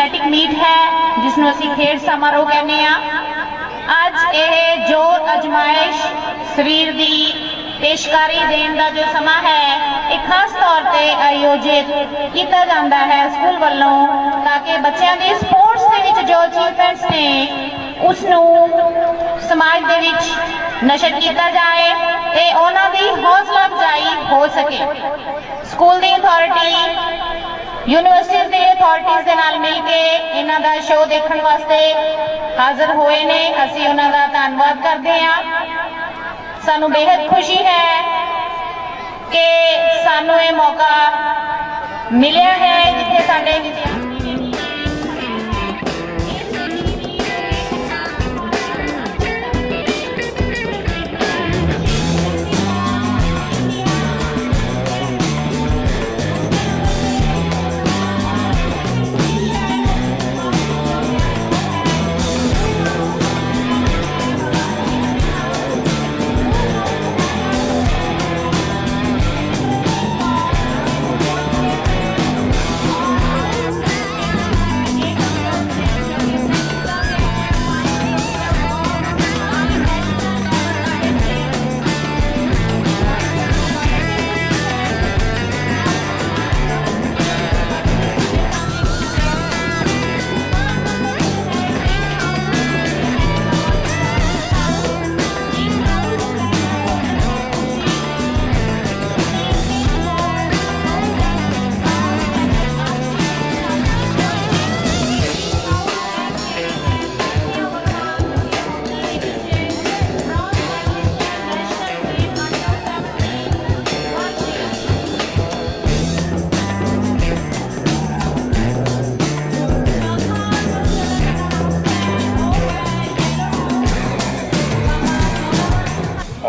Athletic meet ਹੈ ਜਿਸ ਨੂੰ ਅਸੀਂ ਖੇਡ ਸਮਾਰੋਹ ਕਹਿੰਦੇ ਆ ਅੱਜ ਇਹ ਜੋਰ ਅਜਮਾਇਸ਼ ਸਰੀਰ ਦੀ ਪੇਸ਼ਕਾਰੀ ਦੇਣ ਦਾ ਜੋ ਸਮਾਂ ਹੈ, ਇਹ ਖਾਸ ਤੌਰ ਤੇ ਆਯੋਜਿਤ ਕੀਤਾ ਜਾਂਦਾ ਹੈ ਸਕੂਲ ਵੱਲੋਂ, ਤਾਂ ਕਿ ਬੱਚਿਆਂ ਦੀ ਸਪੋਰਟਸ ਦੇ ਵਿੱਚ ਜੋ ਅਚੀਵਮੈਂਟਸ ਨੇ ਉਸ ਨੂੰ ਸਮਾਜ ਦੇ ਵਿੱਚ ਨਸ਼ਰ ਕੀਤਾ ਜਾਏ ਤੇ ਉਹਨਾਂ ਦੀ ਹੌਸਲਾ ਅਫਜ਼ਾਈ ਹੋ ਸਕੇ। ਸਕੂਲ ਦੀ ਅਥਾਰਟੀ ਯੂਨੀਵਰਸਿਟੀ ਦੇ ਅਥਾਰਟੀਜ਼ ਦੇ ਨਾਲ ਮਿਲ ਕੇ ਇਹਨਾਂ ਦਾ ਸ਼ੋਅ ਦੇਖਣ ਵਾਸਤੇ ਹਾਜ਼ਰ ਹੋਏ ਨੇ। ਅਸੀਂ ਉਹਨਾਂ ਦਾ ਧੰਨਵਾਦ ਕਰਦੇ ਹਾਂ। ਸਾਨੂੰ ਬੇहद ਖੁਸ਼ੀ ਹੈ ਕਿ ਸਾਨੂੰ ਇਹ ਮੌਕਾ ਮਿਲਿਆ ਹੈ ਜਿੱਥੇ ਸਾਡੇ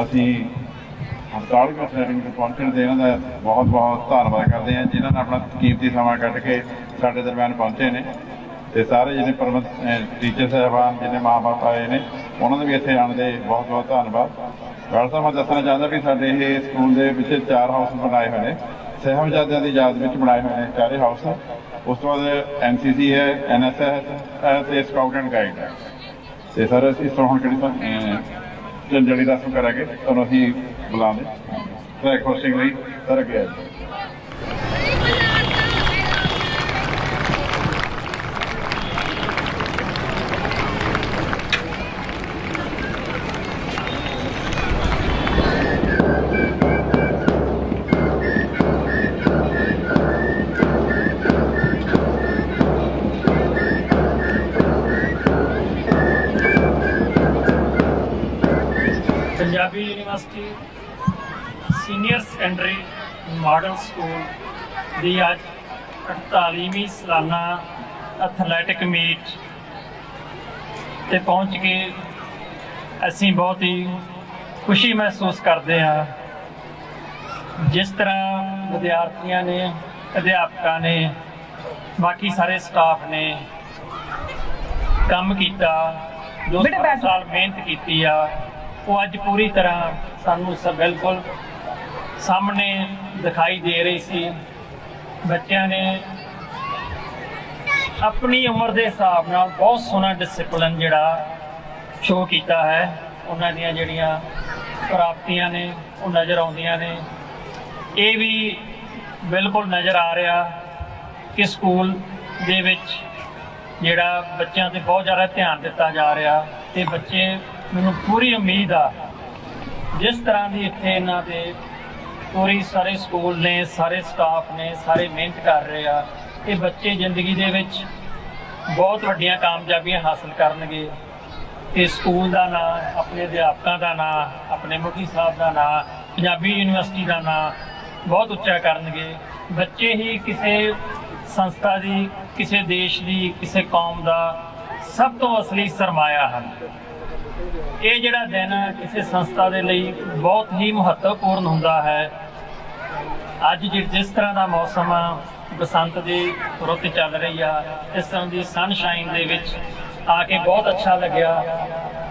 ਅਸੀਂ ਹਸਪਤਾਲ ਵਿੱਚ ਸੈਟਿੰਗ ਤੇ ਪਹੁੰਚਣ ਦੇ ਉਹਨਾਂ ਦਾ ਬਹੁਤ ਬਹੁਤ ਧੰਨਵਾਦ ਕਰਦੇ ਹਾਂ, ਜਿਨ੍ਹਾਂ ਨੇ ਆਪਣਾ ਕੀਮਤੀ ਸਮਾਂ ਕੱਢ ਕੇ ਸਾਡੇ ਦਰਮਿਆਨ ਪਹੁੰਚੇ ਨੇ ਤੇ ਸਾਰੇ ਜਿਹੜੇ ਪਰਮ ਟੀਚਰ ਸਾਹਿਬਾਨ ਜਿਹਨੇ ਮਾਪੇ ਆਏ ਨੇ, ਉਹਨਾਂ ਦਾ ਵੀ ਇੱਥੇ ਆਉਣ ਦੇ ਬਹੁਤ ਬਹੁਤ ਧੰਨਵਾਦ। ਗੱਲ ਸਾਹਿਬ, ਮੈਂ ਦੱਸਣਾ ਚਾਹੁੰਦਾ ਵੀ ਸਾਡੇ ਇਹ ਸਕੂਲ ਦੇ ਵਿੱਚ ਚਾਰ ਹਾਊਸ ਬਣਾਏ ਹੋਏ ਨੇ, ਸਾਹਿਬਜ਼ਾਦਿਆਂ ਦੀ ਯਾਦ ਵਿੱਚ ਬਣਾਏ ਹੋਏ ਨੇ ਚਾਰੇ ਹਾਊਸ। ਉਸ ਤੋਂ ਬਾਅਦ ਐਨਸੀਸੀ ਹੈ ਐਨਐਸਐਸ ਹੈ ਤੇ ਸਕਾਊਟ ਐਂਡ ਗਾਈਡ ਹੈ। ਤੇ ਸਰ ਅਸੀਂ ਇਸ ਤੋਂ ਹੁਣ ਕਿਹੜੀ ਤਾਂ ਜੰਜਲੀ ਰਸਮ ਕਰਾਂਗੇ ਤੁਹਾਨੂੰ ਅਸੀਂ ਬੁਲਾਉਂਦੇ ਟਰੈਕ ਹੋਸਟਿੰਗ ਲਈ ਸਰ ਅੱਗੇ ਆ Punjabi university senior secondary model school ਦੀ ਅੱਜ 48ਵੀਂ ਸਾਲਾਨਾ ਐਥਲੈਟਿਕ ਮੀਟ ਤੇ ਪਹੁੰਚ ਕੇ ਅਸੀਂ ਬਹੁਤ ਹੀ ਖੁਸ਼ੀ ਮਹਿਸੂਸ ਕਰਦੇ ਹਾਂ। ਜਿਸ ਤਰ੍ਹਾਂ ਵਿਦਿਆਰਥੀਆਂ ਨੇ ਅਧਿਆਪਕਾਂ ਨੇ ਬਾਕੀ ਸਾਰੇ ਸਟਾਫ ਨੇ ਕੰਮ ਕੀਤਾ ਜੋ ਸਾਲ ਮਿਹਨਤ ਕੀਤੀ ਆ ਉਹ ਅੱਜ ਪੂਰੀ ਤਰ੍ਹਾਂ ਸਾਨੂੰ ਸਭ ਬਿਲਕੁਲ ਸਾਹਮਣੇ ਦਿਖਾਈ ਦੇ ਰਹੀ ਸੀ। ਬੱਚਿਆਂ ਨੇ ਆਪਣੀ ਉਮਰ ਦੇ ਹਿਸਾਬ ਨਾਲ ਬਹੁਤ ਸੋਹਣਾ ਡਿਸਪਲਿਨ ਜਿਹੜਾ ਸ਼ੋਅ ਕੀਤਾ ਹੈ। ਉਹਨਾਂ ਦੀਆਂ ਜਿਹੜੀਆਂ ਪ੍ਰਾਪਤੀਆਂ ਨੇ, ਉਹ ਨਜ਼ਰ ਆਉਂਦੀਆਂ ਨੇ। ਇਹ ਵੀ ਬਿਲਕੁਲ ਨਜ਼ਰ ਆ ਰਿਹਾ ਕਿ ਸਕੂਲ ਦੇ ਵਿੱਚ ਜਿਹੜਾ ਬੱਚਿਆਂ ਤੇ ਬਹੁਤ ਜ਼ਿਆਦਾ ਧਿਆਨ ਦਿੱਤਾ ਜਾ ਰਿਹਾ ਤੇ ਬੱਚੇ ਮੈਨੂੰ ਪੂਰੀ ਉਮੀਦ ਆ, ਜਿਸ ਤਰ੍ਹਾਂ ਦੀ ਇੱਥੇ ਇਹਨਾਂ ਦੇ ਪੂਰੀ ਸਾਰੇ ਸਕੂਲ ਨੇ, ਸਾਰੇ ਸਟਾਫ ਨੇ, ਸਾਰੇ ਮਿਹਨਤ ਕਰ ਰਹੇ ਆ, ਇਹ ਬੱਚੇ ਜ਼ਿੰਦਗੀ ਦੇ ਵਿੱਚ ਬਹੁਤ ਵੱਡੀਆਂ ਕਾਮਯਾਬੀਆਂ ਹਾਸਲ ਕਰਨਗੇ। ਤੇ ਸਕੂਲ ਦਾ ਨਾਂ, ਆਪਣੇ ਅਧਿਆਪਕਾਂ ਦਾ ਨਾਂ, ਆਪਣੇ ਮੁਖੀ ਸਾਹਿਬ ਦਾ ਨਾਂ, ਪੰਜਾਬੀ ਯੂਨੀਵਰਸਿਟੀ ਦਾ ਨਾਂ ਬਹੁਤ ਉੱਚਾ ਕਰਨਗੇ। ਬੱਚੇ ਹੀ ਕਿਸੇ ਸੰਸਥਾ ਦੀ, ਕਿਸੇ ਦੇਸ਼ ਦੀ, ਕਿਸੇ ਕੌਮ ਦਾ ਸਭ ਤੋਂ ਅਸਲੀ ਸਰਮਾਇਆ ਹਨ। ਇਹ ਜਿਹੜਾ ਦਿਨ ਕਿਸੇ ਸੰਸਥਾ ਦੇ ਲਈ ਬਹੁਤ ਹੀ ਮਹੱਤਵਪੂਰਨ ਹੁੰਦਾ ਹੈ। ਅੱਜ ਜਿਸ ਤਰ੍ਹਾਂ ਦਾ ਮੌਸਮ ਆ, ਬਸੰਤ ਦੀ ਰੁੱਤ ਚੱਲ ਰਹੀ ਆ, ਇਸ ਤਰ੍ਹਾਂ ਦੀ ਸਨਸ਼ਾਈਨ ਦੇ ਵਿੱਚ ਆ ਕੇ ਬਹੁਤ ਅੱਛਾ ਲੱਗਿਆ।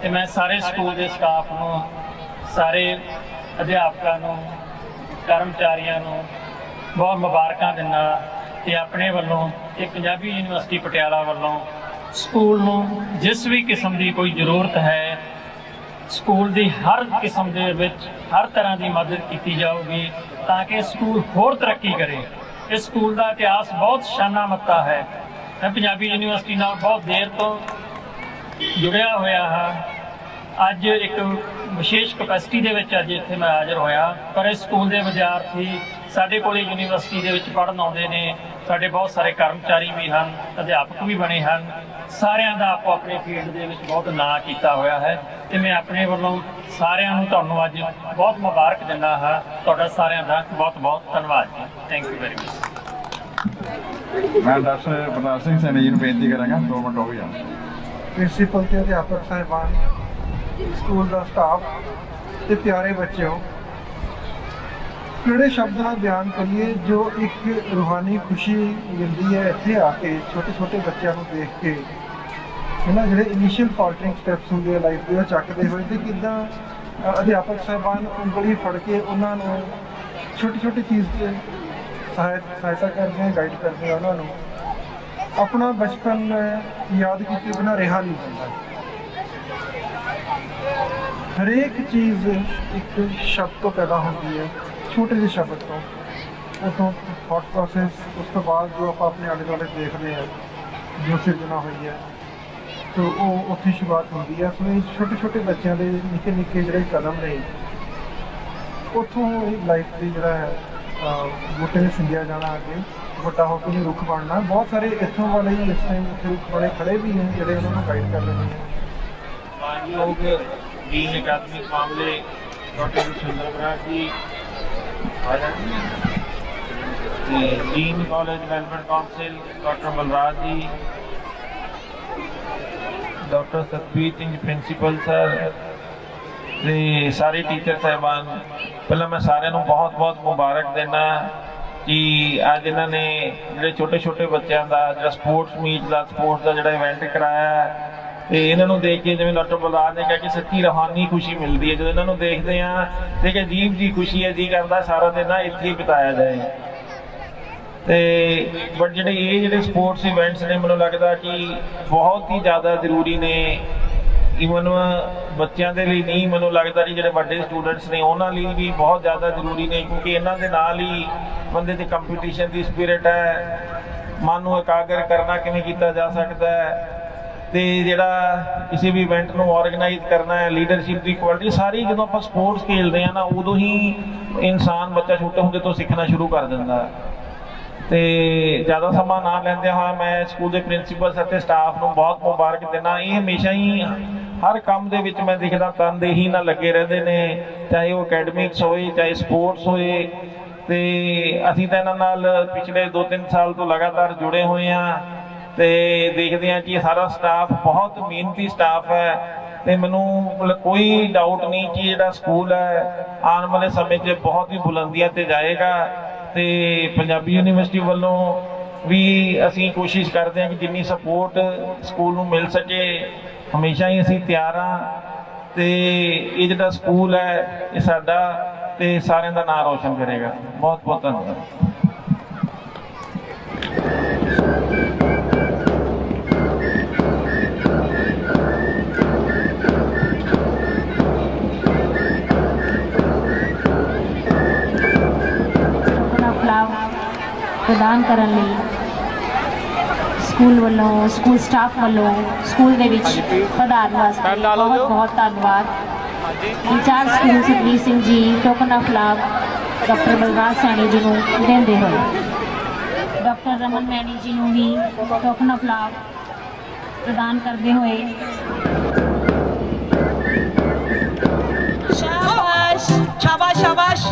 ਤੇ ਮੈਂ ਸਾਰੇ ਸਕੂਲ ਦੇ ਸਟਾਫ ਨੂੰ, ਸਾਰੇ ਅਧਿਆਪਕਾਂ ਨੂੰ, ਕਰਮਚਾਰੀਆਂ ਨੂੰ ਬਹੁਤ ਮੁਬਾਰਕਾਂ ਦਿੰਦਾ ਤੇ ਆਪਣੇ ਵੱਲੋਂ ਤੇ ਪੰਜਾਬੀ ਯੂਨੀਵਰਸਿਟੀ ਪਟਿਆਲਾ ਵੱਲੋਂ ਸਕੂਲ ਨੂੰ ਜਿਸ ਵੀ ਕਿਸਮ ਦੀ ਕੋਈ ਜ਼ਰੂਰਤ ਹੈ ਸਕੂਲ ਦੀ ਹਰ ਕਿਸਮ ਦੇ ਵਿੱਚ ਹਰ ਤਰ੍ਹਾਂ ਦੀ ਮਦਦ ਕੀਤੀ ਜਾਊਗੀ ਤਾਂ ਕਿ ਸਕੂਲ ਹੋਰ ਤਰੱਕੀ ਕਰੇ। ਇਸ ਸਕੂਲ ਦਾ ਇਤਿਹਾਸ ਬਹੁਤ ਸ਼ਾਨਾ ਮੱਤਾ ਹੈ। ਮੈਂ ਪੰਜਾਬੀ ਯੂਨੀਵਰਸਿਟੀ ਨਾਲ ਬਹੁਤ ਦੇਰ ਤੋਂ ਜੁੜਿਆ ਹੋਇਆ ਹਾਂ। ਅੱਜ ਇੱਕ ਵਿਸ਼ੇਸ਼ ਕਪੈਸਿਟੀ ਦੇ ਵਿੱਚ ਅੱਜ ਇੱਥੇ ਮੈਂ ਹਾਜ਼ਰ ਹੋਇਆ। ਪਰ ਇਸ ਸਕੂਲ ਦੇ ਵਿਦਿਆਰਥੀ ਸਾਡੇ ਕੋਲੇ ਯੂਨੀਵਰਸਿਟੀ ਦੇ ਵਿੱਚ ਪੜ੍ਹਨ ਆਉਂਦੇ ਨੇ ਸਾਡੇ ਬਹੁਤ ਸਾਰੇ ਕਰਮਚਾਰੀ ਵੀ ਹਨ ਅਧਿਆਪਕ ਵੀ ਬਣੇ ਹਨ ਸਾਰਿਆਂ ਦਾ ਆਪੋ ਆਪਣੇ ਫੀਲਡ ਦੇ ਵਿੱਚ ਬਹੁਤ ਨਾਂ ਕੀਤਾ ਹੋਇਆ ਹੈ ਤੇ ਮੈਂ ਆਪਣੇ ਵੱਲੋਂ ਸਾਰਿਆਂ ਨੂੰ ਤੁਹਾਨੂੰ ਅੱਜ ਬਹੁਤ ਮੁਬਾਰਕ ਦਿੰਦਾ ਹਾਂ। ਤੁਹਾਡਾ ਸਾਰਿਆਂ ਦਾ ਬਹੁਤ ਬਹੁਤ ਧੰਨਵਾਦ ਜੀ। ਥੈਂਕ ਯੂ ਵੈਰੀ ਮਚ ਮੈਂ ਡਾਕਟਰ ਬਲਰਾਜ ਸਿੰਘ ਸੈਣੀ ਜੀ ਨੂੰ ਬੇਨਤੀ ਕਰਾਂਗਾ ਦੋ ਮਿੰਟ ਹੋ ਗਏ ਪ੍ਰਿੰਸੀਪਲ ਤੇ ਅਧਿਆਪਕ ਸਾਹਿਬਾਨ ਸਕੂਲ ਦਾ ਸਟਾਫ ਤੇ ਪਿਆਰੇ ਬੱਚਿਓ ਕਿਹੜੇ ਸ਼ਬਦ ਨਾਲ ਬਿਆਨ ਕਰੀਏ ਜੋ ਇੱਕ ਰੂਹਾਨੀ ਖੁਸ਼ੀ ਮਿਲਦੀ ਹੈ ਇੱਥੇ ਆ ਕੇ ਛੋਟੇ ਛੋਟੇ ਬੱਚਿਆਂ ਨੂੰ ਦੇਖ ਕੇ? ਇਹਨਾਂ ਜਿਹੜੇ ਇਨੀਸ਼ੀਅਲ ਫਾਲਟਰਿੰਗ ਸਟੈਪਸ ਹੁੰਦੇ ਆ ਲਾਈਫ ਦੇ, ਉਹ ਚੱਕਦੇ ਹੋਏ ਤੇ ਕਿਦਾਂ ਅਧਿਆਪਕ ਸਾਹਿਬਾਨ ਉਂਗਲੀ ਫੜ ਕੇ ਉਹਨਾਂ ਨੂੰ ਛੋਟੀ ਛੋਟੀ ਚੀਜ਼ ਤੇ ਸਹਾਇ- ਸਹਾਇਤਾ ਕਰਦੇ ਆ ਗਾਈਡ ਕਰਦੇ ਆ ਉਹਨਾਂ ਨੂੰ। ਆਪਣਾ ਬਚਪਨ ਯਾਦ ਕੀਤੇ ਬਿਨਾਂ ਰਿਹਾ ਨਹੀਂ ਜਾਂਦਾ। ਹਰੇਕ ਚੀਜ਼ ਇੱਕ ਸ਼ਬਦ ਤੋਂ ਪੈਦਾ ਹੁੰਦੀ ਹੈ। ਛੋਟੇ ਜਿਹੇ ਸ਼ਬਦ ਤੋਂ। ਉਹ ਤੋਂ ਥਾਟ ਪ੍ਰੋਸੈਸ ਉਸ ਤੋਂ ਬਾਅਦ ਜੋ ਆਪਾਂ ਆਪਣੇ ਆਲੇ ਦੁਆਲੇ ਦੇਖਦੇ ਹਾਂ, ਜੋ ਸਿਰਜਣਾ ਹੋਈ ਹੈ, ਤੋ ਉਹ ਉੱਥੇ ਸ਼ੁਰੂਆਤ ਹੁੰਦੀ ਹੈ। ਸੋ ਇਹ ਛੋਟੇ ਛੋਟੇ ਬੱਚਿਆਂ ਦੇ ਨਿੱਕੇ ਨਿੱਕੇ ਜਿਹੜੇ ਕਦਮ ਨੇ, ਉੱਥੋਂ ਲਾਈਫ ਦੀ ਜਿਹੜਾ ਹੈ ਬੂਟੇ ਨੂੰ ਸਿੰਜਿਆ ਜਾਣਾ ਅੱਗੇ, ਵੱਡਾ ਹੋ ਕੇ ਰੁੱਖ ਬਣਨਾ। ਬਹੁਤ ਸਾਰੇ ਇੱਥੋਂ ਵਾਲੇ ਹੀ ਇਸ ਟਾਈਮ ਉੱਥੇ ਰੁੱਖ ਬੜੇ ਖੜੇ ਵੀ ਨੇ, ਜਿਹੜੇ ਉਹਨਾਂ ਨੂੰ ਗਾਈਡ ਕਰ ਰਹੇ ਨੇ। ਮਾਨਯੋਗ ਡੀਨ ਅਕਾਦਮਿਕ ਮਾਮਲੇ ਡਾਕਟਰ ਸੁੰਦਰ ਬਰਾੜ ਜੀ ਤੇ dean college welfare council doctor Balraj ji doctor Satbir Singh principal sir ਤੇ ਸਾਰੇ ਟੀਚਰ ਸਾਹਿਬਾਨ, ਪਹਿਲਾਂ ਮੈਂ ਸਾਰਿਆਂ ਨੂੰ ਬਹੁਤ-ਬਹੁਤ ਮੁਬਾਰਕ ਦੇਣਾ ਕਿ ਅੱਜ ਇਹਨਾਂ ਨੇ ਜਿਹੜੇ ਛੋਟੇ-ਛੋਟੇ ਬੱਚਿਆਂ ਦਾ, ਜਿਹੜਾ ਸਪੋਰਟਸ ਮੀਟ ਦਾ ਸਪੋਰਟਸ ਦਾ ਜਿਹੜਾ ਇਵੈਂਟ ਕਰਾਇਆ। ਤੇ ਇਹਨਾਂ ਨੂੰ ਦੇਖ ਕੇ ਜਿਵੇਂ ਡਾਕਟਰ ਬਲਰਾਜ ਨੇ ਕਿਹਾ ਕਿ ਸੱਚੀ ਰਹਾਨੀ ਖੁਸ਼ੀ ਮਿਲਦੀ ਹੈ। ਜਦੋਂ ਇਹਨਾਂ ਨੂੰ ਦੇਖਦੇ ਆ ਤੇ ਇੱਕ ਅਜੀਬ ਜੀ, ਖੁਸ਼ੀ ਹੈ, ਜੀ ਕਰਦਾ, ਸਾਰਾ ਦਿਨ ਨਾ ਇੱਥੇ ਹੀ ਬਿਤਾਇਆ ਜਾਏ। ਤੇ ਬਟ ਜਿਹੜੇ ਇਹ ਜਿਹੜੇ ਸਪੋਰਟਸ ਇਵੈਂਟਸ ਨੇ, ਮੈਨੂੰ ਲੱਗਦਾ ਕਿ ਬਹੁਤ ਹੀ ਜ਼ਿਆਦਾ ਜ਼ਰੂਰੀ ਨੇ। ਇਵਨ ਬੱਚਿਆਂ ਦੇ ਲਈ ਨਹੀਂ, ਮੈਨੂੰ ਲੱਗਦਾ ਕਿ ਜਿਹੜੇ ਵੱਡੇ ਸਟੂਡੈਂਟਸ ਨੇ, ਉਹਨਾਂ ਲਈ ਵੀ ਬਹੁਤ ਜ਼ਿਆਦਾ ਜ਼ਰੂਰੀ ਨੇ, ਕਿਉਂਕਿ ਇਹਨਾਂ ਦੇ ਨਾਲ ਹੀ ਬੰਦੇ 'ਚ ਕੰਪੀਟੀਸ਼ਨ ਦੀ ਸਪਿਰਿਟ ਹੈ। ਮਨ ਨੂੰ ਇਕਾਗਰ ਕਰਨਾ ਕਿਵੇਂ ਕੀਤਾ ਜਾ ਸਕਦਾ ਹੈ? ਤੇ ਜਿਹੜਾ ਕਿਸੇ ਵੀ ਇਵੈਂਟ ਨੂੰ ਆਰਗੇਨਾਈਜ਼ ਕਰਨਾ ਹੈ ਲੀਡਰਸ਼ਿਪ ਦੀ ਕੁਆਲਿਟੀ ਸਾਰੀ ਜਦੋਂ ਆਪਾਂ ਸਪੋਰਟਸ ਖੇਡਦੇ ਆ ਨਾ, ਉਦੋਂ ਹੀ ਇਨਸਾਨ ਬੱਚਾ ਛੋਟੇ ਹੁੰਦੇ ਤੋਂ ਸਿੱਖਣਾ ਸ਼ੁਰੂ ਕਰ ਦਿੰਦਾ ਹੈ। ਤੇ ਜ਼ਿਆਦਾ ਸਮਾਂ ਨਾ ਲੈਂਦੇ ਹੋਏ ਮੈਂ ਸਕੂਲ ਦੇ ਪ੍ਰਿੰਸੀਪਲਸ ਅਤੇ ਸਟਾਫ ਨੂੰ ਬਹੁਤ ਮੁਬਾਰਕ ਦਿੰਦਾ ਇਹ ਹਮੇਸ਼ਾ ਹੀ ਹਰ ਕੰਮ ਦੇ ਵਿੱਚ ਮੈਂ ਦੇਖਦਾ ਤਨਦੇਹੀ ਨਾਲ ਲੱਗੇ ਰਹਿੰਦੇ ਨੇ, ਚਾਹੇ ਉਹ ਅਕੈਡਮਿਕਸ ਹੋਏ, ਚਾਹੇ ਸਪੋਰਟਸ ਹੋਏ। ਤੇ ਅਸੀਂ ਤਾਂ ਇਹਨਾਂ ਨਾਲ ਪਿਛਲੇ 2-3 ਸਾਲ ਤੋਂ ਲਗਾਤਾਰ ਜੁੜੇ ਹੋਏ ਆ ਤੇ ਦੇਖਦੇ ਆ ਕਿ ਸਾਰਾ ਸਟਾਫ ਬਹੁਤ ਮਿਹਨਤੀ ਸਟਾਫ ਹੈ ਤੇ ਮੈਨੂੰ ਮਤਲਬ ਕੋਈ ਡਾਊਟ ਨਹੀਂ ਕਿ ਜਿਹੜਾ ਸਕੂਲ ਹੈ, ਆਉਣ ਵਾਲੇ ਸਮੇਂ 'ਚ ਬਹੁਤ ਹੀ ਬੁਲੰਦੀਆਂ ਤੇ ਜਾਏਗਾ ਤੇ ਪੰਜਾਬੀ ਯੂਨੀਵਰਸਿਟੀ ਵੱਲੋਂ ਵੀ ਅਸੀਂ ਕੋਸ਼ਿਸ਼ ਕਰਦੇ ਹਾਂ ਕਿ ਜਿੰਨੀ ਸਪੋਰਟ ਸਕੂਲ ਨੂੰ ਮਿਲ ਸਕੇ, ਹਮੇਸ਼ਾ ਹੀ ਅਸੀਂ ਤਿਆਰ ਹਾਂ ਤੇ ਇਹ ਜਿਹੜਾ ਸਕੂਲ ਹੈ, ਇਹ ਸਾਡਾ ਤੇ ਸਾਰਿਆਂ ਦਾ ਨਾਮ ਰੋਸ਼ਨ ਕਰੇਗਾ। ਬਹੁਤ ਬਹੁਤ ਧੰਨਵਾਦ। ਪ੍ਰਦਾਨ ਕਰਨ ਲਈ ਸਕੂਲ ਵੱਲੋਂ ਸਕੂਲ ਸਟਾਫ ਵੱਲੋਂ ਸਕੂਲ ਦੇ ਵਿੱਚ ਪਧਾਰਨ ਵਾਸਤੇ ਬਹੁਤ ਬਹੁਤ ਧੰਨਵਾਦ। Incharge school Sukhvir Singh ji token of ਲਾਭ ਡਾਕਟਰ ਬਲਰਾਜ ਸੈਣੀ ਜੀ ਨੂੰ ਦਿੰਦੇ ਹੋਏ। ਡਾਕਟਰ ਰਮਨ ਮੈਣੀ ਜੀ ਨੂੰ ਵੀ ਟੋਕਨ ਆਫ ਲਾਭ ਪ੍ਰਦਾਨ ਕਰਦੇ ਹੋਏ। ਸ਼ਾਬਾਸ਼ ਸ਼ਾਬਾਸ਼ ਸ਼ਾਬਾਸ਼।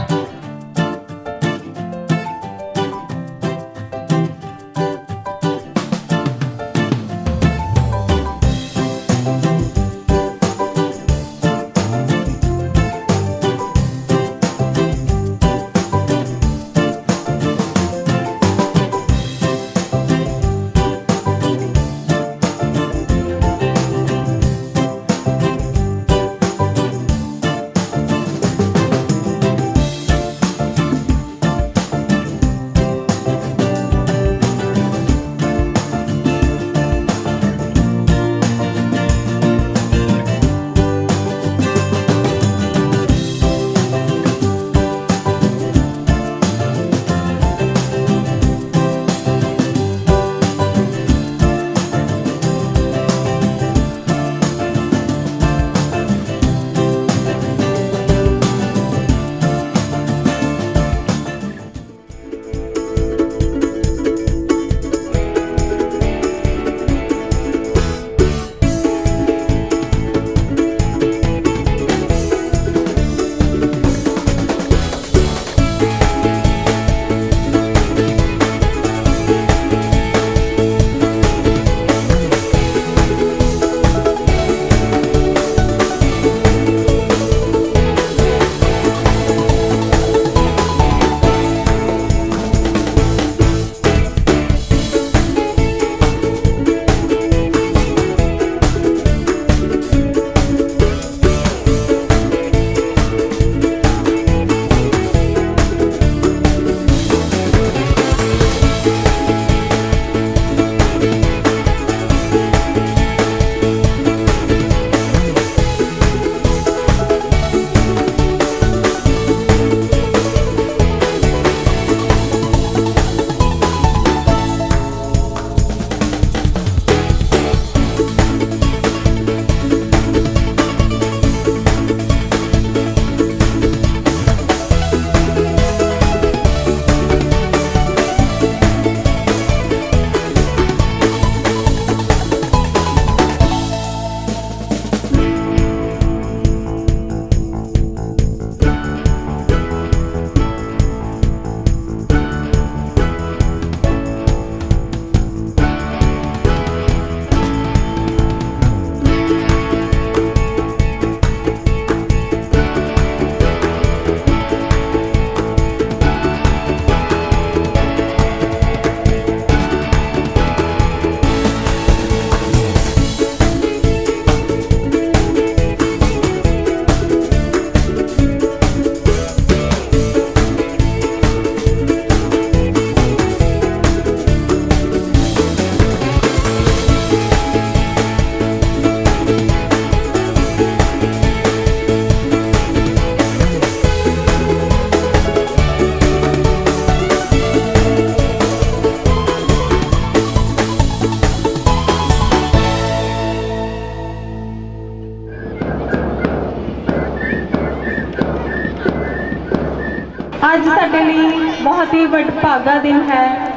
ਹੀ ਦਿਨ ਹੈ।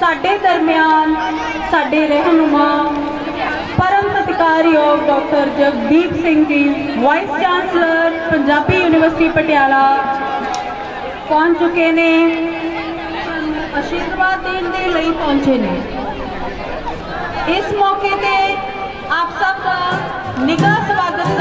ਸਾਡੇ ਦਰਮਿਆਨ, ਸਾਡੇ ਰਹਿਨੁਮਾ, ਪਰਮ ਸਤਿਕਾਰਯੋਗ doctor Jagdeep Singh ji, vice chancellor, Punjabi university Patiala ਪਹੁੰਚ ਚੁੱਕੇ ਨੇ। ਸਾਨੂੰ ਆਸ਼ੀਰਵਾਦ ਦੇਣ ਦੇ ਲਈ ਪਹੁੰਚੇ ਨੇ। ਇਸ ਮੌਕੇ ਤੇ ਆਪ ਸਭ ਦਾ ਨਿੱਘਾ ਸਵਾਗਤ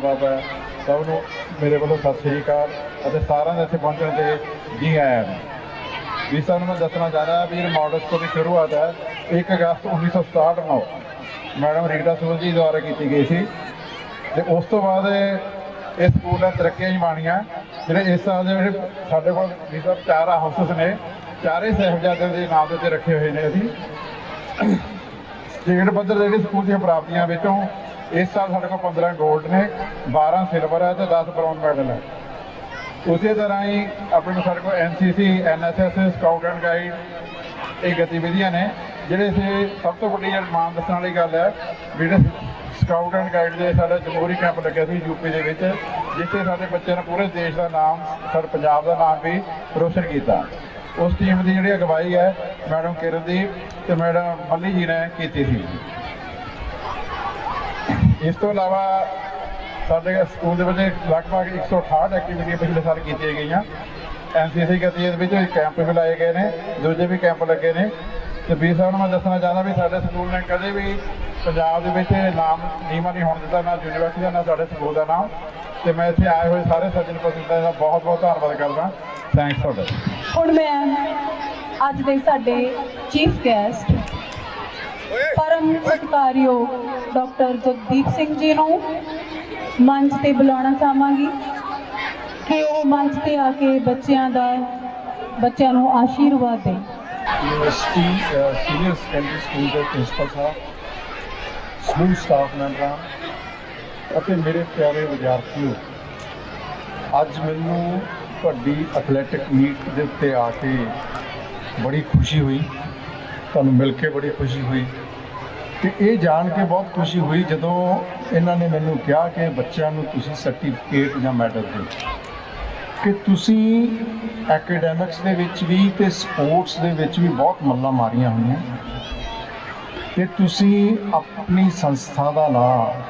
ਮਾਪੇ ਹੈ। ਸਭ ਨੂੰ ਮੇਰੇ ਵੱਲੋਂ ਸਤਿ ਸ੍ਰੀ ਅਕਾਲ ਅਤੇ ਸਾਰਿਆਂ ਦੇ ਇੱਥੇ ਪਹੁੰਚਣ ਤੇ ਜੀ ਆਇਆਂ ਨੂੰ। ਵੀ ਸਾਨੂੰ ਮੈਂ ਦੱਸਣਾ ਚਾਹੁੰਦਾ ਵੀ ਇਹ ਮਾਡਲ ਸਕੂਲ ਦੀ ਸ਼ੁਰੂਆਤ ਹੈ। 1 ਅਗਸਤ 1967 ਨੂੰ ਮੈਡਮ ਰੀਟਾ ਸੂਲ ਜੀ ਦੁਆਰਾ ਕੀਤੀ ਗਈ ਸੀ। ਤੇ ਉਸ ਤੋਂ ਬਾਅਦ ਇਹ ਇਸ ਸਕੂਲ ਨੇ ਤਰੱਕੀਆਂ ਜਮਾਣੀਆਂ ਜਿਹੜੇ ਇਸ ਸਾਲ ਦੇ ਵਿੱਚ ਸਾਡੇ ਕੋਲ ਵੀ ਤਾਂ ਚਾਰ ਹਾਊਸਸ ਨੇ। ਚਾਰੇ ਸਾਹਿਬਜ਼ਾਦਿਆਂ ਦੇ ਨਾਮ ਦੇ ਉੱਤੇ ਰੱਖੇ ਹੋਏ ਨੇ ਅਸੀਂ। ਸਟੇਟ ਪੱਧਰ ਦੇ ਜਿਹੜੇ ਸਕੂਲ ਦੀਆਂ ਪ੍ਰਾਪਤੀਆਂ ਵਿੱਚੋਂ ਇਸ ਸਾਲ ਸਾਡੇ ਕੋਲ 15 골ਡ ਨੇ 12 ਸਿਲਵਰ ਹੈ ਤੇ 10 ਬ੍ਰੌਂਜ਼ ਮੈਡਲ ਹੈ। ਉਸੇ ਤਰ੍ਹਾਂ ਹੀ ਆਪਣੇ ਕੋਲ ਸਾਡੇ ਕੋਲ NCC NSS scout and guide ਇਹ ਗਤੀਵਿਧੀਆਂ ਨੇ, ਜਿਹੜੇ ਸੇ ਸਭ ਤੋਂ ਵੱਡੀ ਜਿਹੜੀ ਮਾਣ ਦੱਸਣ ਵਾਲੀ ਗੱਲ ਹੈ ਵੀ ਜਿਹੜੇ ਸਕਾਊਟ ਐਂਡ ਗਾਈਡ ਦੇ ਸਾਡਾ ਜਮਹੂਰੀ ਕੈਂਪ ਲੱਗਿਆ ਸੀ ਯੂਪੀ ਦੇ ਵਿੱਚ, ਜਿੱਥੇ ਸਾਡੇ ਬੱਚਿਆਂ ਨੇ ਪੂਰੇ ਦੇਸ਼ ਦਾ ਨਾਮ, ਸਾਡੇ ਪੰਜਾਬ ਦਾ ਨਾਮ ਵੀ ਰੋਸ਼ਨ ਕੀਤਾ। ਉਸ ਟੀਮ ਦੀ ਜਿਹੜੀ ਅਗਵਾਈ ਹੈ, ਮੈਡਮ ਕਿਰਨਦੀਪ ਤੇ ਮੈਡਮ ਮੱਲੀ ਜੀ ਨੇ ਕੀਤੀ ਸੀ। ਇਸ ਤੋਂ ਇਲਾਵਾ ਸਾਡੇ ਸਕੂਲ ਦੇ ਵਿੱਚ ਲਗਭਗ 168 ਐਕਟੀਵਿਟੀਆਂ ਪਿਛਲੇ ਸਾਲ ਕੀਤੀਆਂ ਗਈਆਂ। ਐਨਸੀਸੀ ਗਤੀਵਿਧੀਆਂ ਦੇ ਵਿੱਚ ਕੈਂਪ ਵੀ ਲਾਏ ਗਏ ਨੇ, ਦੂਜੇ ਵੀ ਕੈਂਪ ਲੱਗੇ ਨੇ। ਤੇ ਵੀ ਸਾਹਿਬ ਨੂੰ ਮੈਂ ਦੱਸਣਾ ਚਾਹੁੰਦਾ ਵੀ ਸਾਡੇ ਸਕੂਲ ਨੇ ਕਦੇ ਵੀ ਪੰਜਾਬ ਦੇ ਵਿੱਚ ਨਾਮ ਨੀਮਾ ਨਹੀਂ ਹੋਣ ਦਿੱਤਾ, ਨਾ ਯੂਨੀਵਰਸਿਟੀ ਦਾ, ਨਾ ਸਾਡੇ ਸਕੂਲ ਦਾ ਨਾਮ। ਤੇ ਮੈਂ ਇੱਥੇ ਆਏ ਹੋਏ ਸਾਰੇ ਸੱਜਣ ਪਸੰਦਾਂ ਦਾ ਬਹੁਤ ਬਹੁਤ ਧੰਨਵਾਦ ਕਰਦਾ। ਥੈਂਕਸ ਤੁਹਾਡਾ। ਹੁਣ ਮੈਂ ਅੱਜ ਦੇ ਸਾਡੇ ਚੀਫ ਗੈਸਟ ਪਰਮ ਸਤਿਕਾਰਯੋਗ ਡਾਕਟਰ ਜਗਦੀਪ ਸਿੰਘ ਜੀ ਨੂੰ ਮੰਚ ਤੇ ਬੁਲਾਉਣਾ ਚਾਹਾਂਗੀ ਕਿ ਉਹ ਮੰਚ ਤੇ ਆ ਕੇ ਬੱਚਿਆਂ ਦਾ, ਬੱਚਿਆਂ ਨੂੰ ਆਸ਼ੀਰਵਾਦ ਦੇ ਯੂਨੀਵਰਸਿਟੀ ਸੀਨੀਅਰ ਸੈਕੰਡਰੀ ਸਕੂਲ ਦੇ ਪ੍ਰਿੰਸੀਪਲ ਸਾਹਿਬ ਸਮੂਹ ਸਟਾਫ ਮੈਂਬਰਾਂ ਅਤੇ ਮੇਰੇ ਪਿਆਰੇ ਵਿਦਿਆਰਥੀਓ, ਅੱਜ ਮੈਨੂੰ ਤੁਹਾਡੀ ਐਥਲੈਟਿਕ ਮੀਟ ਦੇ ਉੱਤੇ ਆ ਕੇ ਬੜੀ ਖੁਸ਼ੀ ਹੋਈ। ਤੁਹਾਨੂੰ ਮਿਲ ਕੇ ਬੜੀ ਖੁਸ਼ੀ ਹੋਈ। ਤੇ ਇਹ ਜਾਣ ਕੇ ਬਹੁਤ ਖੁਸ਼ੀ ਹੋਈ ਜਦੋਂ ਇਹਨਾਂ ਨੇ ਮੈਨੂੰ ਕਿਹਾ ਕਿ ਬੱਚਿਆਂ ਨੂੰ ਤੁਸੀਂ ਸਰਟੀਫਿਕੇਟ ਜਾਂ ਮੈਡਲ ਦਿਓ। ਕਿ ਤੁਸੀਂ ਐਕੈਡੈਮਿਕਸ ਦੇ ਵਿੱਚ ਵੀ ਤੇ ਸਪੋਰਟਸ ਦੇ ਵਿੱਚ ਵੀ ਬਹੁਤ ਮੱਲਾਂ ਮਾਰੀਆਂ ਹੋਈਆਂ। ਤੇ ਤੁਸੀਂ ਆਪਣੀ ਸੰਸਥਾ ਦਾ ਨਾਮ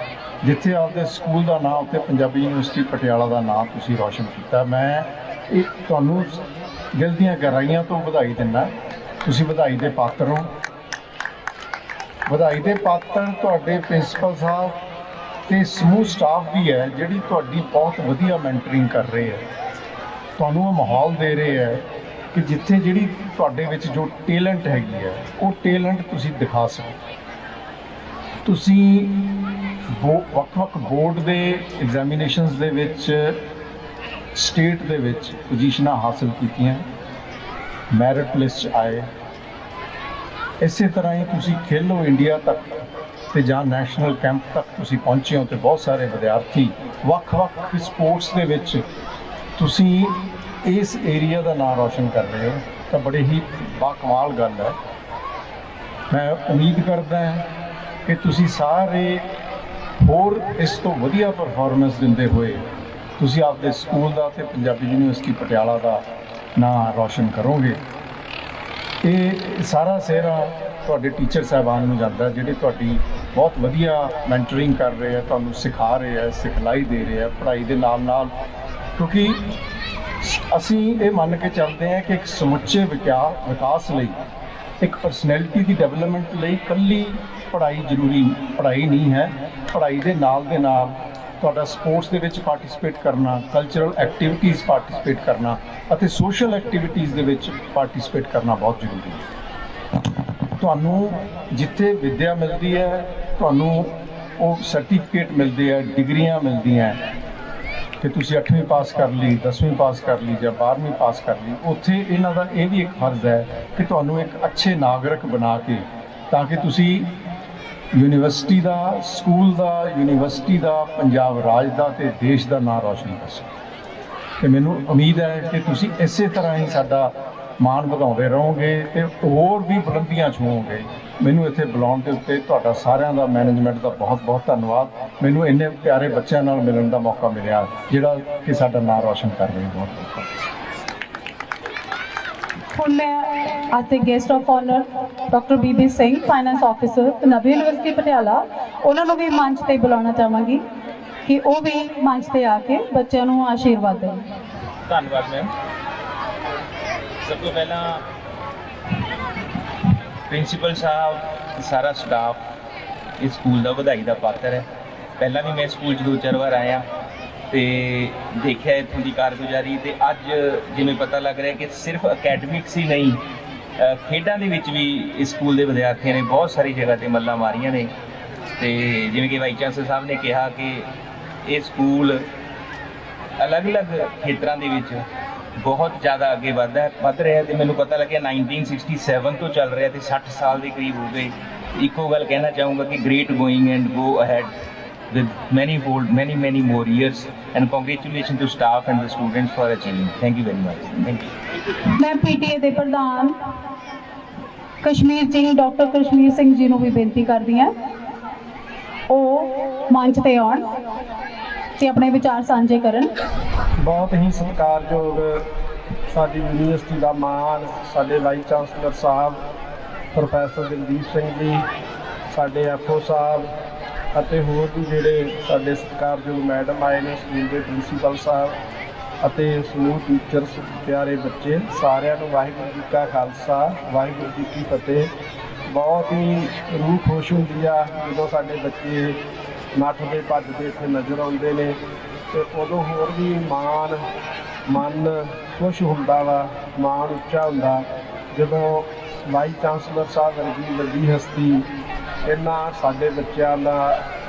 ਜਿੱਥੇ ਆਪਦੇ ਸਕੂਲ ਦਾ ਨਾਮ ਉੱਤੇ ਪੰਜਾਬੀ ਯੂਨੀਵਰਸਿਟੀ ਪਟਿਆਲਾ ਦਾ ਨਾਮ ਤੁਸੀਂ ਰੌਸ਼ਨ ਕੀਤਾ। ਮੈਂ ਇਹ ਤੁਹਾਨੂੰ ਦਿਲ ਦੀਆਂ ਗਹਿਰਾਈਆਂ ਤੋਂ ਵਧਾਈ ਦਿੰਦਾ। ਤੁਸੀਂ ਵਧਾਈ ਦੇ ਪਾਤਰ ਹੋ। ਵਧਾਈ ਦੇ ਪਾਤਰ ਤੁਹਾਡੇ ਪ੍ਰਿੰਸੀਪਲ ਸਾਹਿਬ ਤੇ ਸਮੂਹ ਸਟਾਫ ਵੀ ਹੈ, ਜਿਹੜੀ ਤੁਹਾਡੀ ਬਹੁਤ ਵਧੀਆ ਮੈਂਟਰਿੰਗ ਕਰ ਰਹੇ ਹੈ। ਤੁਹਾਨੂੰ ਉਹ ਮਾਹੌਲ ਦੇ ਰਹੇ ਹੈ ਕਿ ਜਿੱਥੇ ਜਿਹੜੀ ਤੁਹਾਡੇ ਵਿੱਚ ਜੋ ਟੈਲੈਂਟ ਹੈਗੀ ਹੈ, ਉਹ ਟੈਲੈਂਟ ਤੁਸੀਂ ਦਿਖਾ ਸਕੋ। ਤੁਸੀਂ ਵੱਖ-ਵੱਖ ਬੋਰਡ ਦੇ ਐਗਜ਼ਾਮੀਨੇਸ਼ਨਸ ਦੇ ਵਿੱਚ, ਸਟੇਟ ਦੇ ਵਿੱਚ ਪੋਜੀਸ਼ਨਾਂ ਹਾਸਲ ਕੀਤੀਆਂ। ਮੈਰਿਟ ਲਿਸਟ 'ਚ ਆਏ। ਇਸੇ ਤਰ੍ਹਾਂ ਹੀ ਤੁਸੀਂ ਖੇਲੋ ਇੰਡੀਆ ਤੱਕ ਤੇ ਜਾਂ ਨੈਸ਼ਨਲ ਕੈਂਪ ਤੱਕ ਤੁਸੀਂ ਪਹੁੰਚੇ ਹੋ ਤੇ ਬਹੁਤ ਸਾਰੇ ਵਿਦਿਆਰਥੀ, ਵੱਖ-ਵੱਖ ਸਪੋਰਟਸ ਦੇ ਵਿੱਚ ਤੁਸੀਂ ਇਸ ਏਰੀਆ ਦਾ ਨਾਮ ਰੌਸ਼ਨ ਕਰ ਰਹੇ ਹੋ। ਤਾਂ ਬੜੀ ਹੀ ਬਾਕਮਾਲ ਗੱਲ ਹੈ। ਮੈਂ ਉਮੀਦ ਕਰਦਾ ਹਾਂ ਕਿ ਤੁਸੀਂ ਸਾਰੇ ਹੋਰ ਇਸ ਤੋਂ ਵਧੀਆ ਪਰਫਾਰਮੈਂਸ ਦਿੰਦੇ ਹੋਏ ਤੁਸੀਂ ਆਪਦੇ ਸਕੂਲ ਦਾ ਤੇ ਪੰਜਾਬੀ ਯੂਨੀਵਰਸਿਟੀ ਪਟਿਆਲਾ ਦਾ ਨਾਂ ਰੌਸ਼ਨ ਕਰੋਗੇ। ਇਹ ਸਾਰਾ ਸਿਹਰਾ ਤੁਹਾਡੇ ਟੀਚਰ ਸਾਹਿਬਾਨ ਨੂੰ ਜਾਂਦਾ, ਜਿਹੜੇ ਤੁਹਾਡੀ ਬਹੁਤ ਵਧੀਆ ਮੈਂਟਰਿੰਗ ਕਰ ਰਹੇ ਆ, ਤੁਹਾਨੂੰ ਸਿਖਾ ਰਹੇ ਆ, ਸਿਖਲਾਈ ਦੇ ਰਹੇ ਆ, ਪੜ੍ਹਾਈ ਦੇ ਨਾਲ ਨਾਲ ਕਿਉਂਕਿ ਅਸੀਂ ਇਹ ਮੰਨ ਕੇ ਚੱਲਦੇ ਹਾਂ ਕਿ ਇੱਕ ਸਮੁੱਚੇ ਵਿਕਾ- ਵਿਕਾਸ ਲਈ, ਇੱਕ ਪਰਸਨੈਲਿਟੀ ਦੀ ਡਿਵੈਲਪਮੈਂਟ ਲਈ ਕੱਲੀ ਪੜ੍ਹਾਈ ਜ਼ਰੂਰੀ ਪੜ੍ਹਾਈ ਨਹੀਂ ਹੈ। ਪੜ੍ਹਾਈ ਦੇ ਨਾਲ ਦੇ ਨਾਲ ਤੁਹਾਡਾ ਸਪੋਰਟਸ ਦੇ ਵਿੱਚ ਪਾਰਟਿਸਿਪੇਟ ਕਰਨਾ ਕਲਚਰਲ ਐਕਟੀਵਿਟੀਜ਼ ਪਾਰਟਿਸਿਪੇਟ ਕਰਨਾ ਅਤੇ ਸੋਸ਼ਲ ਐਕਟੀਵਿਟੀਜ਼ ਦੇ ਵਿੱਚ ਪਾਰਟਿਸਿਪੇਟ ਕਰਨਾ ਬਹੁਤ ਜ਼ਰੂਰੀ ਹੈ। ਤੁਹਾਨੂੰ ਜਿੱਥੇ ਵਿੱਦਿਆ ਮਿਲਦੀ ਹੈ, ਤੁਹਾਨੂੰ ਉਹ ਸਰਟੀਫਿਕੇਟ ਮਿਲਦੇ ਆ ਡਿਗਰੀਆਂ ਮਿਲਦੀਆਂ ਕਿ ਤੁਸੀਂ 8ਵੀਂ ਪਾਸ ਕਰ ਲਈ 10ਵੀਂ ਪਾਸ ਕਰ ਲਈ ਜਾਂ 12ਵੀਂ ਪਾਸ ਕਰ ਲਈ, ਉੱਥੇ ਇਹਨਾਂ ਦਾ ਇਹ ਵੀ ਇੱਕ ਫਰਜ਼ ਹੈ ਕਿ ਤੁਹਾਨੂੰ ਇੱਕ ਅੱਛੇ ਨਾਗਰਿਕ ਬਣਾ ਕੇ ਤਾਂ ਕਿ ਤੁਸੀਂ ਯੂਨੀਵਰਸਿਟੀ ਦਾ, ਸਕੂਲ ਦਾ, ਯੂਨੀਵਰਸਿਟੀ ਦਾ, ਪੰਜਾਬ ਰਾਜ ਦਾ ਤੇ ਦੇਸ਼ ਦਾ ਨਾਮ ਰੌਸ਼ਨ ਕਰ। ਸਕੋ ਤੇ ਮੈਨੂੰ ਉਮੀਦ ਹੈ ਕਿ ਤੁਸੀਂ ਇਸੇ ਤਰ੍ਹਾਂ ਹੀ ਸਾਡਾ ਮਾਣ ਵਧਾਉਂਦੇ ਰਹੋਗੇ ਤੇ ਹੋਰ ਵੀ ਬੁਲੰਦੀਆਂ ਛੂਹੋਗੇ। ਮੈਨੂੰ ਇੱਥੇ ਬੁਲਾਉਣ ਦੇ ਉੱਤੇ ਤੁਹਾਡਾ ਸਾਰਿਆਂ ਦਾ ਮੈਨੇਜਮੈਂਟ ਦਾ ਬਹੁਤ ਬਹੁਤ ਧੰਨਵਾਦ। ਮੈਨੂੰ ਇੰਨੇ ਪਿਆਰੇ ਬੱਚਿਆਂ ਨਾਲ ਮਿਲਣ ਦਾ ਮੌਕਾ ਮਿਲਿਆ, ਜਿਹੜਾ ਕਿ ਸਾਡਾ ਨਾਮ ਰੌਸ਼ਨ ਕਰ ਰਹੇ ਬਹੁਤ ਬਹੁਤ ਧੰਨਵਾਦ। ਹੁਣ ਮੈਂ ਅੱਜ ਦੇ guest of honour doctor BB Singh finance officer Punjabi university Patiala ਉਹਨਾਂ ਨੂੰ ਵੀ ਮੰਚ ਤੇ ਬੁਲਾਉਣਾ ਚਾਹਾਂਗੀ ਕਿ ਉਹ ਵੀ ਮੰਚ ਤੇ ਆ ਕੇ ਬੱਚਿਆਂ ਨੂੰ ਆਸ਼ੀਰਵਾਦ ਦੇਣ। ਧੰਨਵਾਦ ਮੈਮ ਸਭ ਤੋਂ ਪਹਿਲਾਂ ਪ੍ਰਿੰਸੀਪਲ ਸਾਹਿਬ, ਸਾਰਾ ਸਟਾਫ ਇਸ ਸਕੂਲ ਦਾ ਵਧਾਈ ਦਾ ਪਾਤਰ ਹੈ। ਪਹਿਲਾਂ ਵੀ ਮੈਂ ਸਕੂਲ 'ਚ ਦੋ ਚਾਰ ਵਾਰ ਆਇਆ। ਤੇ ਦੇਖਿਆ ਇੱਥੋਂ ਦੀ ਕਾਰਗੁਜ਼ਾਰੀ ਤੇ ਅੱਜ ਜਿਵੇਂ ਪਤਾ ਲੱਗ ਰਿਹਾ ਕਿ ਸਿਰਫ ਅਕੈਡਮਿਕਸ ਹੀ ਨਹੀਂ ਖੇਡਾਂ ਦੇ ਵਿੱਚ ਵੀ ਇਸ ਸਕੂਲ ਦੇ ਵਿਦਿਆਰਥੀਆਂ ਨੇ ਬਹੁਤ ਸਾਰੀ ਜਗ੍ਹਾ ਤੇ ਮੱਲਾਂ ਮਾਰੀਆਂ ਨੇ। ਤੇ ਜਿਵੇਂ ਕਿ ਵਾਈਸ ਚਾਂਸਲਰ ਸਾਹਿਬ ਨੇ ਕਿਹਾ ਕਿ ਇਹ ਸਕੂਲ ਅਲੱਗ-ਅਲੱਗ ਖੇਤਰਾਂ ਦੇ ਵਿੱਚ ਬਹੁਤ ਜ਼ਿਆਦਾ ਅੱਗੇ ਵਧਦਾ ਵੱਧ ਰਿਹਾ ਹੈ ਤੇ ਮੈਨੂੰ ਪਤਾ ਲੱਗਿਆ 1967 ਤੋਂ ਚੱਲ ਰਿਹਾ ਤੇ 60 ਸਾਲ ਦੇ ਕਰੀਬ ਹੋ ਗਏ। ਇੱਕੋ ਗੱਲ ਕਹਿਣਾ ਚਾਹੂੰਗਾ ਕਿ great going and go ahead with many fold many many more years. And congratulations to staff and the students for achieving. Thank you very much. Thank you. ਮੈਂ ਪੀਟੀਏ ਦੇ ਪ੍ਰਧਾਨ ਕਸ਼ਮੀਰ ਸਿੰਘ ਡਾਕਟਰ ਕਸ਼ਮੀਰ ਸਿੰਘ ਜੀ ਨੂੰ ਵੀ ਬੇਨਤੀ ਕਰਦੀ ਹਾਂ। ਉਹ ਮੰਚ ਤੇ ਆਉਣ ਤੇ ਆਪਣੇ ਵਿਚਾਰ ਸਾਂਝੇ ਕਰਨ। ਬਹੁਤ ਹੀ ਸਤਿਕਾਰਯੋਗ ਸਾਡੀ ਯੂਨੀਵਰਸਿਟੀ ਦਾ ਮਾਣ ਸਾਡੇ ਵਾਈਸ ਚਾਂਸਲਰ ਸਾਹਿਬ ਪ੍ਰੋਫੈਸਰ ਦਿਲਦੀਪ ਸਿੰਘ ਜੀ ਸਾਡੇ ਐਫਓ ਸਾਹਿਬ ਅਤੇ ਹੋਰ ਵੀ ਜਿਹੜੇ ਸਾਡੇ ਸਤਿਕਾਰਯੋਗ ਮੈਡਮ ਆਏ ਨੇ, ਸਕੂਲ ਦੇ ਪ੍ਰਿੰਸੀਪਲ ਸਾਹਿਬ ਅਤੇ ਸਮੂਹ ਟੀਚਰਸ, ਪਿਆਰੇ ਬੱਚੇ, ਸਾਰਿਆਂ ਨੂੰ ਵਾਹਿਗੁਰੂ ਜੀ ਕਾ ਖਾਲਸਾ, ਵਾਹਿਗੁਰੂ ਜੀ ਕੀ ਫਤਿਹ। ਬਹੁਤ ਹੀ ਰੂਹ ਖੁਸ਼ ਹੁੰਦੀ ਆ ਜਦੋਂ ਸਾਡੇ ਬੱਚੇ ਨੱਠਦੇ ਭੱਜਦੇ ਇੱਥੇ ਨਜ਼ਰ ਆਉਂਦੇ ਨੇ ਤੇ ਉਦੋਂ ਹੋਰ ਵੀ ਮਾਣ, ਮਨ ਖੁਸ਼ ਹੁੰਦਾ ਵਾ, ਮਾਣ ਉੱਚਾ ਹੁੰਦਾ। ਜਦੋਂ ਵਾਈਸ ਚਾਂਸਲਰ ਸਾਹਿਬ ਵਰਗੀ ਵੱਡੀ ਹਸਤੀ ਇਹਨਾਂ ਸਾਡੇ ਬੱਚਿਆਂ ਦਾ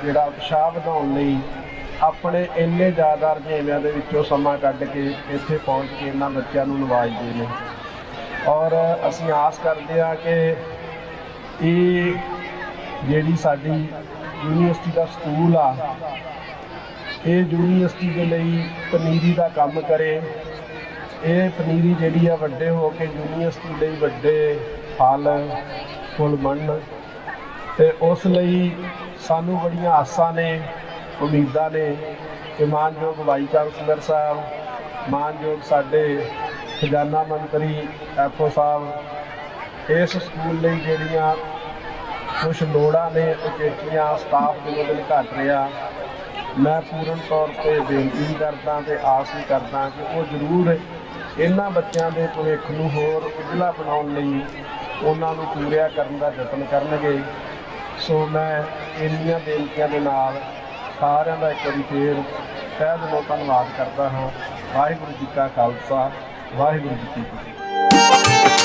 ਜਿਹੜਾ ਉਤਸ਼ਾਹ ਵਧਾਉਣ ਲਈ ਆਪਣੇ ਇੰਨੇ ਜ਼ਿਆਦਾ ਰੁਝੇਵਿਆਂ ਦੇ ਵਿੱਚੋਂ ਸਮਾਂ ਕੱਢ ਕੇ ਇੱਥੇ ਪਹੁੰਚ ਕੇ ਇਹਨਾਂ ਬੱਚਿਆਂ ਨੂੰ ਨਵਾਜਦੇ ਨੇ। ਔਰ ਅਸੀਂ ਆਸ ਕਰਦੇ ਹਾਂ ਕਿ ਇਹ ਜਿਹੜੀ ਸਾਡੀ ਯੂਨੀਵਰਸਿਟੀ ਦਾ ਸਕੂਲ ਆ, ਇਹ ਯੂਨੀਵਰਸਿਟੀ ਦੇ ਲਈ ਪਨੀਰੀ ਦਾ ਕੰਮ ਕਰੇ। ਇਹ ਪਨੀਰੀ ਜਿਹੜੀ ਆ ਵੱਡੇ ਹੋ ਕੇ ਯੂਨੀਵਰਸਿਟੀ ਲਈ ਵੱਡੇ ਫਲ, ਫੁੱਲ ਬਣਨ ਤੇ ਉਸ ਲਈ ਸਾਨੂੰ ਬੜੀਆਂ ਆਸਾਂ ਨੇ, ਉਮੀਦਾਂ ਨੇ ਕਿ ਮਾਨਯੋਗ ਵਾਈਸ ਚਾਂਸਲਰ ਸਾਹਿਬ, ਮਾਨਯੋਗ ਸਾਡੇ ਖਜ਼ਾਨਾ ਮੰਤਰੀ ਐਫਓ ਸਾਹਿਬ, ਇਸ ਸਕੂਲ ਲਈ ਜਿਹੜੀਆਂ ਕੁਝ ਲੋੜਾਂ ਨੇ, ਉਚੇਚੀਆਂ ਸਟਾਫ ਦਿਨੋਂ ਦਿਨ ਘਟ ਰਿਹਾ, ਮੈਂ ਪੂਰਨ ਤੌਰ ਤੇ ਬੇਨਤੀ ਵੀ ਕਰਦਾ ਤੇ ਆਸ ਵੀ ਕਰਦਾ ਕਿ ਉਹ ਜ਼ਰੂਰ ਇਹਨਾਂ ਬੱਚਿਆਂ ਦੇ ਭਵਿੱਖ ਨੂੰ ਹੋਰ ਉਜਲਾ ਬਣਾਉਣ ਲਈ ਉਹਨਾਂ ਨੂੰ ਪੂਰਿਆ ਕਰਨ ਦਾ ਯਤਨ ਕਰਨਗੇ। ਸੋ ਮੈਂ ਇੰਨੀਆਂ ਬੇਨਤੀਆਂ ਦੇ ਨਾਲ ਸਾਰਿਆਂ ਦਾ ਇੱਕ ਵਾਰੀ ਫੇਰ ਤਹਿ ਦਿਲੋਂ ਧੰਨਵਾਦ ਕਰਦਾ ਹਾਂ। ਵਾਹਿਗੁਰੂ ਜੀ ਕਾ ਖਾਲਸਾ, ਵਾਹਿਗੁਰੂ ਜੀ ਕੀ ਫਤਿਹ।